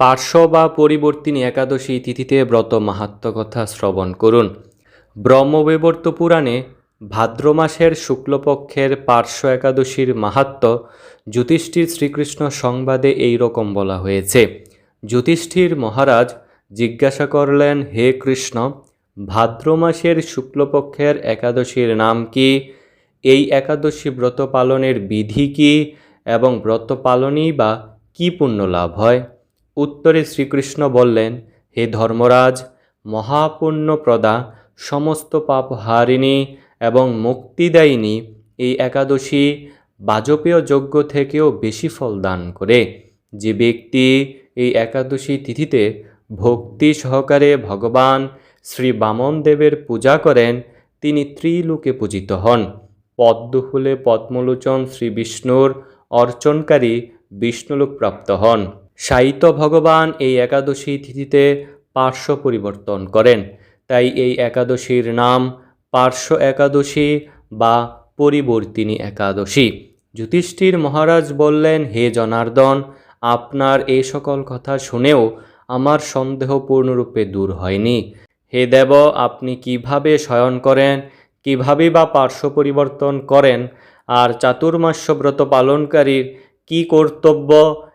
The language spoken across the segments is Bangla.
পার্শ্ব বা পরিবর্তিনী একাদশী তিথিতে ব্রত মাহাত্ম কথা শ্রবণ করুন। ব্রহ্মবৈবর্ত পুরাণে ভাদ্র মাসের শুক্লপক্ষের পার্শ্ব একাদশীর মাহাত্ম যুধিষ্ঠির শ্রীকৃষ্ণ সংবাদে এই রকম বলা হয়েছে। যুধিষ্ঠির মহারাজ জিজ্ঞাসা করলেন, হে কৃষ্ণ, ভাদ্র মাসের শুক্লপক্ষের একাদশীর নাম কি? এই একাদশী ব্রত পালনের বিধি কি? এবং ব্রত পালনেই বা কী পুণ্য লাভ হয়? উত্তরে শ্রীকৃষ্ণ বললেন, হে ধর্মরাজ, মহাপুণ্যপ্রদা, সমস্ত পাপ হারিণী এবং মুক্তিদায়িনী এই একাদশী বাজপেয় যজ্ঞ থেকেও বেশি ফল দান করে। যে ব্যক্তি এই একাদশী তিথিতে ভক্তি সহকারে ভগবান শ্রী বামন দেবের পূজা করেন, তিনি ত্রিলোকে পূজিত হন। পদ্মফুলে পদ্মলোচন শ্রী বিষ্ণুর অর্চনকারী বিষ্ণুলোক প্রাপ্ত হন। সাহিত্য ভগবান এই একাদশী তিথিতে পার্শ্ব পরিবর্তন করেন। তাই এই একাদশীর নাম পার্শ্ব একাদশী বা পরিবর্তিনী একাদশী। যুধিষ্ঠির মহারাজ বললেন, হে জনার্দন, আপনার এই সকল কথা শুনেও আমার সন্দেহ পূর্ণরূপে দূর হয়নি। হে দেব, আপনি কীভাবে শয়ন করেন, কীভাবে বা পার্শ্ব পরিবর্তন করেন, আর চাতুর্মাস্য ব্রত পালনকারীর কি কর্তব্য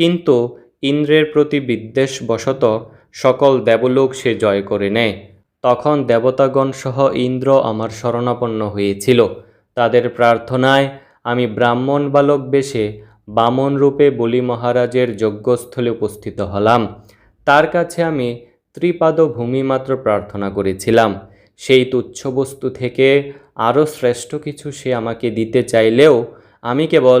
কিন্তু ইন্দ্রের প্রতি বিদ্বেষবশত সকল দেবলোক সে জয় করে নেয়। তখন দেবতাগণ সহ ইন্দ্র আমার শরণাপন্ন হয়েছিল। তাদের প্রার্থনায় আমি ব্রাহ্মণ বালক বেশে বামন রূপে বলি মহারাজের যজ্ঞস্থলে উপস্থিত হলাম। তার কাছে আমি ত্রিপাদ ভূমি মাত্র প্রার্থনা করেছিলাম। সেই তুচ্ছ বস্তু থেকে আরও শ্রেষ্ঠ কিছু সে আমাকে দিতে চাইলেও আমি কেবল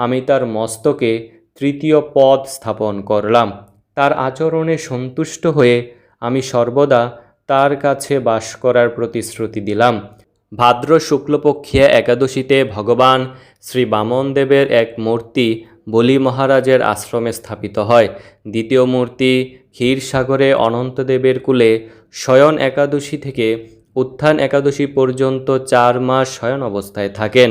আমি তার মস্তকে তৃতীয় পদ স্থাপন করলাম। তার আচরণে সন্তুষ্ট হয়ে আমি সর্বদা তার কাছে বাস করার প্রতিশ্রুতি দিলাম। ভাদ্র শুক্লপক্ষিয়া একাদশীতে ভগবান শ্রী বামনদেবের এক মূর্তি বলি মহারাজের আশ্রমে স্থাপিত হয়। দ্বিতীয় মূর্তি ক্ষীরসাগরে অনন্তদেবের কুলে শয়ন একাদশী থেকে উত্থান একাদশী পর্যন্ত চার মাস শয়ন অবস্থায় থাকেন।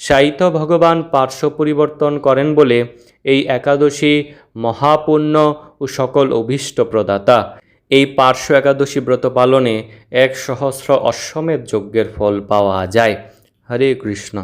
সাহিত্য ভগবান পার্শ্ব পরিবর্তন করেন বলে এই একাদশী মহাপুণ্য ও সকল অভীষ্ট প্রদাতা। এই পার্শ্ব একাদশী ব্রত পালনে এক সহস্র অশ্বমেধ যজ্ঞের ফল পাওয়া যায়। হরে কৃষ্ণ।